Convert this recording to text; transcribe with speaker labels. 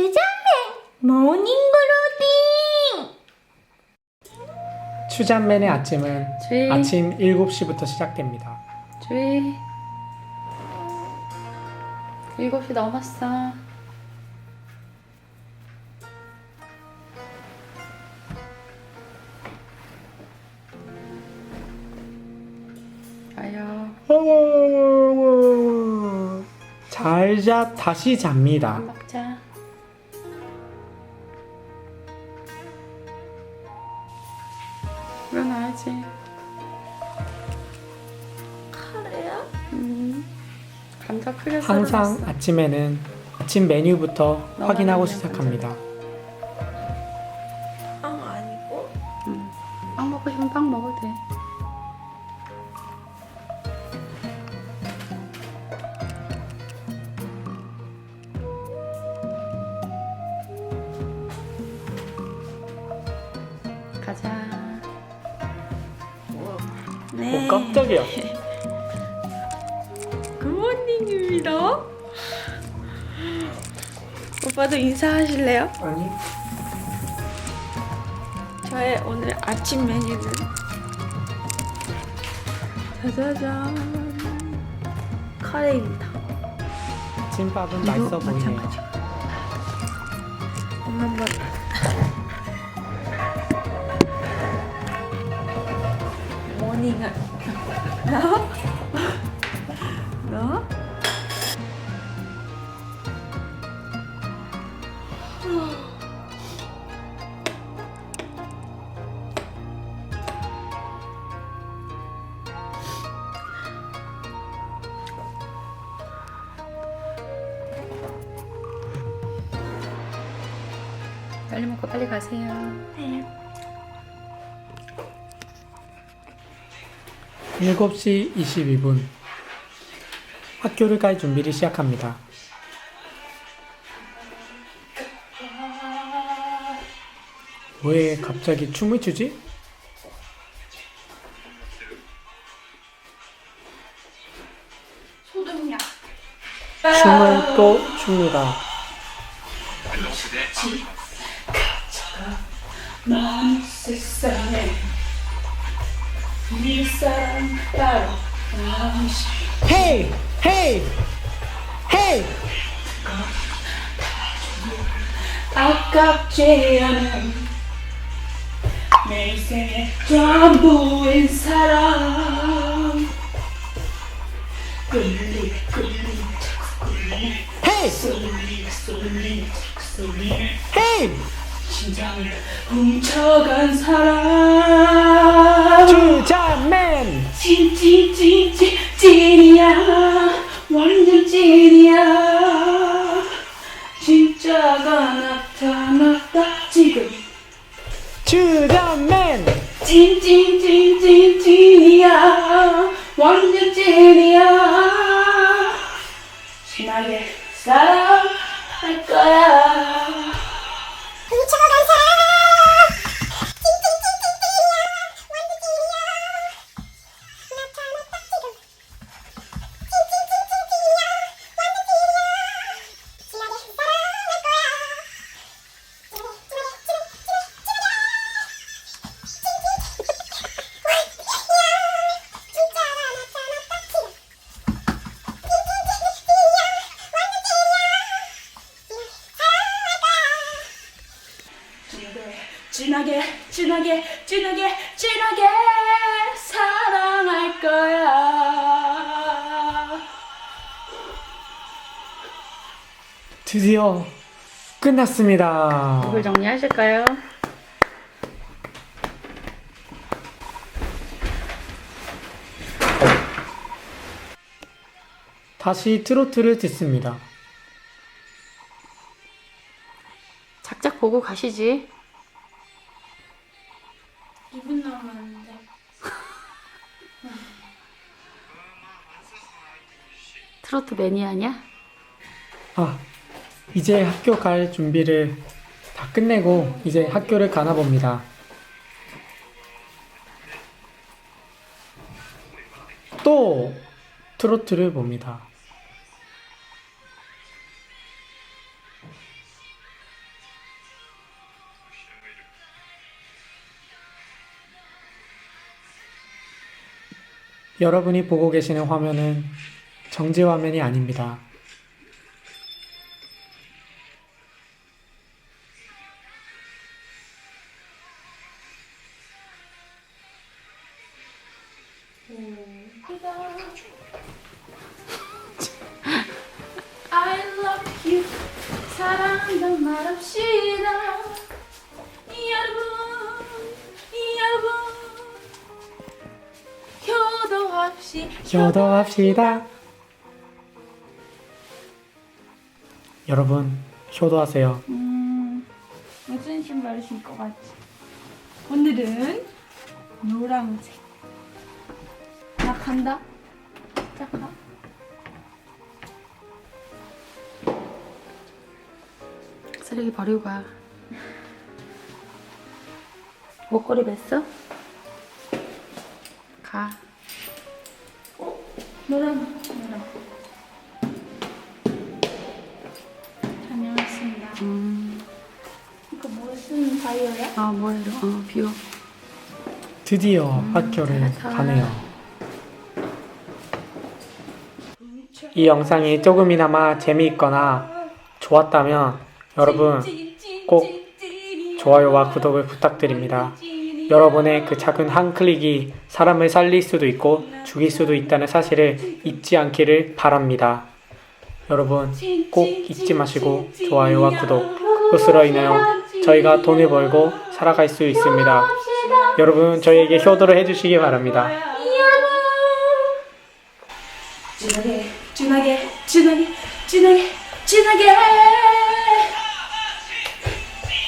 Speaker 1: 주장맨 모닝그로딩
Speaker 2: 추잔맨의 아침은
Speaker 3: 주의.
Speaker 2: 아침 7시부터 시작됩니다.
Speaker 3: 주의. 7시 넘었어. 자요.
Speaker 2: 잘 자 다시 잡니다.
Speaker 3: 밥 먹자 감자 크게
Speaker 2: 항상
Speaker 3: 썰어놨어
Speaker 2: 아침에는 아침 메뉴부터 확인하고 시작합니다.
Speaker 1: 빵 아니고?
Speaker 3: 음, 빵 먹고 싶으면 빵 먹어도 돼 가자
Speaker 1: 네
Speaker 2: 오, 깜짝이야.
Speaker 1: 굿모닝입니다 오빠도 인사하실래요?
Speaker 2: 아니
Speaker 1: 저의 오늘 아침 메뉴는 짜자잔 카레입니다
Speaker 2: 아침밥은 맛있어 보이네요.
Speaker 1: 마찬가지 엄마 한번 모닝을 너?
Speaker 3: 빨리 먹고 빨리 가세요.
Speaker 1: 네.
Speaker 2: 7시 22분. 학교를 갈 준비를 시작합니다. 왜 갑자기 춤을 추지?
Speaker 1: 소독약
Speaker 2: 춤을 또 춥니다.
Speaker 1: 세상에 네 사랑 따로
Speaker 2: 헤이! 헤이! 헤이!
Speaker 1: 아깝지 않은 내 인생의 전부인 사랑 끌리 끌리 끌리
Speaker 2: 헤이!
Speaker 1: 쏠리 쏠리 쏠리
Speaker 2: 헤이!
Speaker 1: 심장을 훔쳐간 사랑
Speaker 2: 주자맨!
Speaker 1: 찐찐찐찐 찐이야. 완전 찐이야. 진하게 사랑할 거야
Speaker 4: 진하게 진하게 진하게 진하게 사랑할 거야
Speaker 2: 드디어 끝났습니다.
Speaker 3: 이걸 정리하실까요?
Speaker 2: 다시 트로트를 듣습니다.
Speaker 3: 작작 보고 가시지 트로트 매니아냐?
Speaker 2: 아, 이제 학교 갈 준비를 다 끝내고 이제 학교를 가나 봅니다. 또 트로트를 봅니다. 여러분이 보고 계시는 화면은 정지 화면이 아닙니다.
Speaker 1: I love you 사랑한단 말합시다 여러분 여러분 효도합시
Speaker 2: 효도합시다. 여러분, 효도하세요.
Speaker 1: 음, 무슨 신발을 신고 갔지? 오늘은 노란색 나 간다 잠깐
Speaker 3: 쓰레기 버리고 가. 목걸이 맸어? 가.
Speaker 1: 노란 노란
Speaker 3: 아 이거? 어 비워.
Speaker 2: 드디어 학교를
Speaker 3: 잘했다.
Speaker 2: 가네요. 이 영상이 조금이나마 재미있거나 좋았다면 여러분 꼭 좋아요와 구독을 부탁드립니다. 여러분의 그 작은 한 클릭이 사람을 살릴 수도 있고 죽일 수도 있다는 사실을 잊지 않기를 바랍니다. 여러분 꼭 잊지 마시고 좋아요와 구독 그것으로 인하여 저희가 돈을 벌고 살아갈 수 있습니다. 여러분 저희에게 효도를 해주시기 바랍니다.
Speaker 1: 진하게 진하게 진하게 진하게 진하게